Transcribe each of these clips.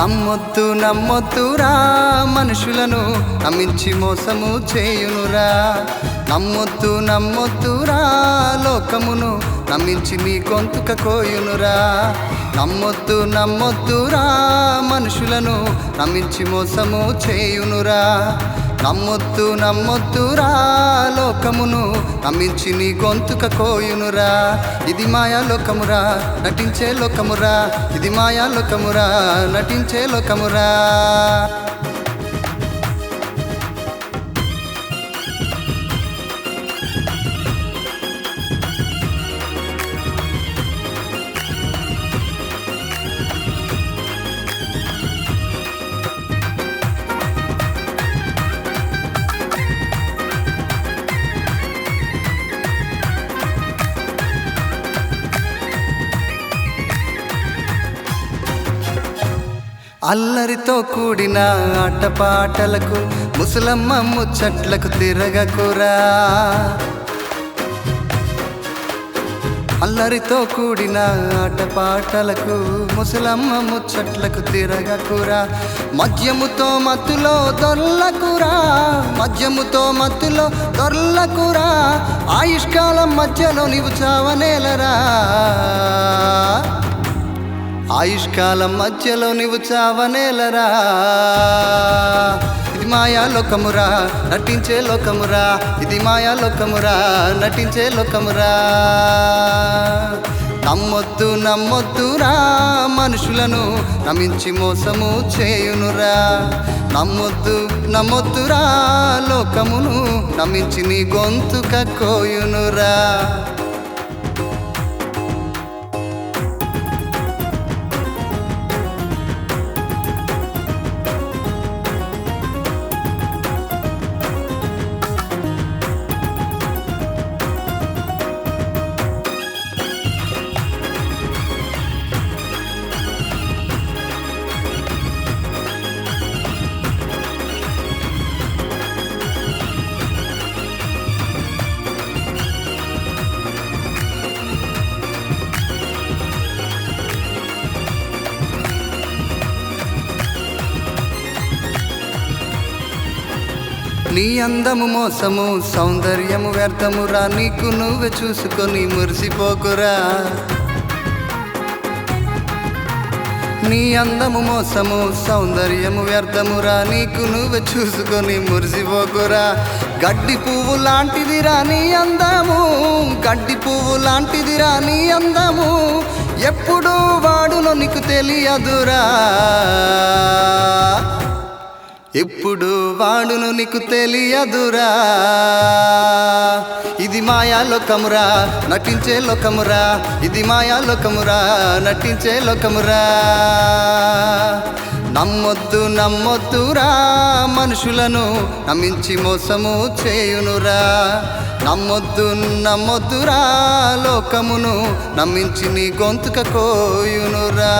నమ్మొద్దు నమ్మొద్దురా మనుషులను నమ్మించి మోసము చేయునురా. నమ్మొద్దు నమ్మొద్దురా లోకమును నమ్మించి నీ గొంతుక కోయునురా. నమ్మొద్దు నమ్మొద్దురా మనుషులను నమ్మించి మోసము చేయునురా. నమ్మొద్దు నమ్మొద్దురా లోకమును నమ్మించి నీ గొంతుక కోయునురా. ఇది మాయా లోకమురా నటించే లోకమురా. ఇది మాయా లోకమురా నటించే లోకమురా. అల్లరితో కూడిన ఆటపాటలకు ముసలమ్మ ముచ్చట్లకు తిరగకురా. అల్లరితో కూడిన ఆటపాటలకు ముసలమ్మ ముచ్చట్లకు తిరగకురా. మద్యముతో మత్తులో దొర్లకురా మద్యముతో మత్తులో దొర్లకురా. ఆయుష్కాలం మధ్యలో నీవు చావనేలరా. ఆయుష్కాలం మధ్యలో నీవు చావనేలరా. ఇది మాయా లోకమురా నటించే లోకమురా. ఇది మాయా లోకమురా నటించే లోకమురా. నమ్మొద్దు నమ్మొద్దురా మనుషులను నమ్మించి మోసము చేయునురా. నమ్మొద్దు నమ్మొద్దురా లోకమును నమ్మించి నీ గొంతుక కోయునురా. నీ అందము మోసము సౌందర్యము వ్యర్థమురా నీకు నువ్వే చూసుకొని మురిసిపోకురా. నీ అందము మోసము సౌందర్యము వ్యర్థమురా నీకు నువ్వే చూసుకొని మురిసిపోకురా. గడ్డి పువ్వు లాంటిదిరా నీ అందము గడ్డి పువ్వు లాంటిదిరా నీ అందము. ఎప్పుడు వాడునో నీకు తెలియదురా. ఎప్పుడు వాడును నీకు తెలియదురా. ఇది మాయా లోకమురా నటించే లోకమురా. ఇది మాయా లోకమురా నటించే లోకమురా. నమ్మొద్దు నమ్మొద్దురా. మనుషులను నమ్మించి మోసము చేయునురా. నమ్మొద్దు నమ్మొద్దురా. లోకమును నమ్మించి నీ గొంతుక కోయునురా.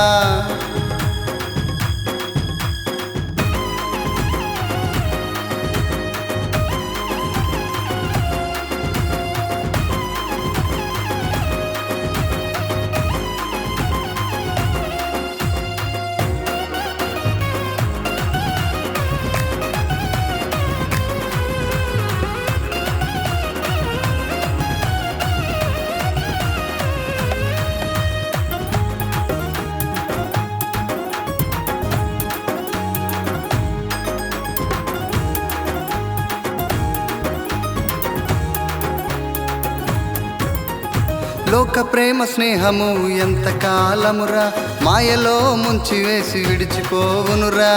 లోక ప్రేమ స్నేహము ఎంత కాలమురా? మాయలో ముంచి వేసి విడిచిపోవునురా.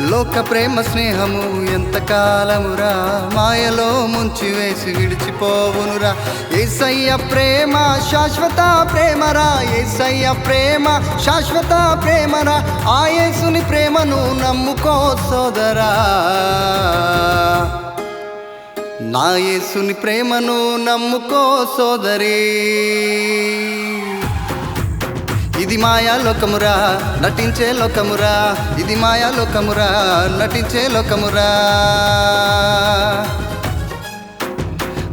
లోక ప్రేమ స్నేహము ఎంత కాలమురా? మాయలో ముంచి వేసి విడిచిపోవునురా. ఏసయ్య ప్రేమ శాశ్వత ప్రేమరా? ఏసయ్య ప్రేమ శాశ్వత ప్రేమరా? ఆ యేసుని ప్రేమను నమ్ముకో సోదరా. నా యేసుని ప్రేమను నమ్ముకో సోదరి. ఇది మాయా లోకమురా నటించే లోకమురా. ఇది మాయా లోకమురా నటించే లోకమురా.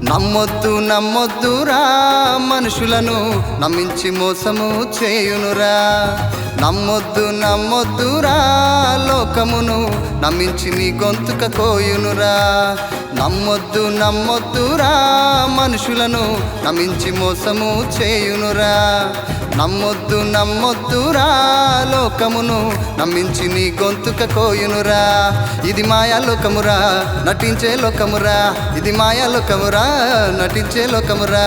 నమ్మొద్దు నమ్మొద్దురా మనుషులను నమ్మించి మోసము చేయునురా. నమ్మొద్దు నమ్మొద్దురా లోకమును నమ్మించి నీ గొంతుక కోయునురా. నమ్మొద్దు నమ్మొద్దురా మనుషులను నమ్మించి మోసము చేయునురా. నమ్మొద్దు నమ్మొద్దురా లోకమును నమ్మించి నీ గొంతుక కోయునురా. ఇది మాయా లోకమురా నటించే లోకమురా. ఇది మాయా లోకమురా నటించే లోకమురా.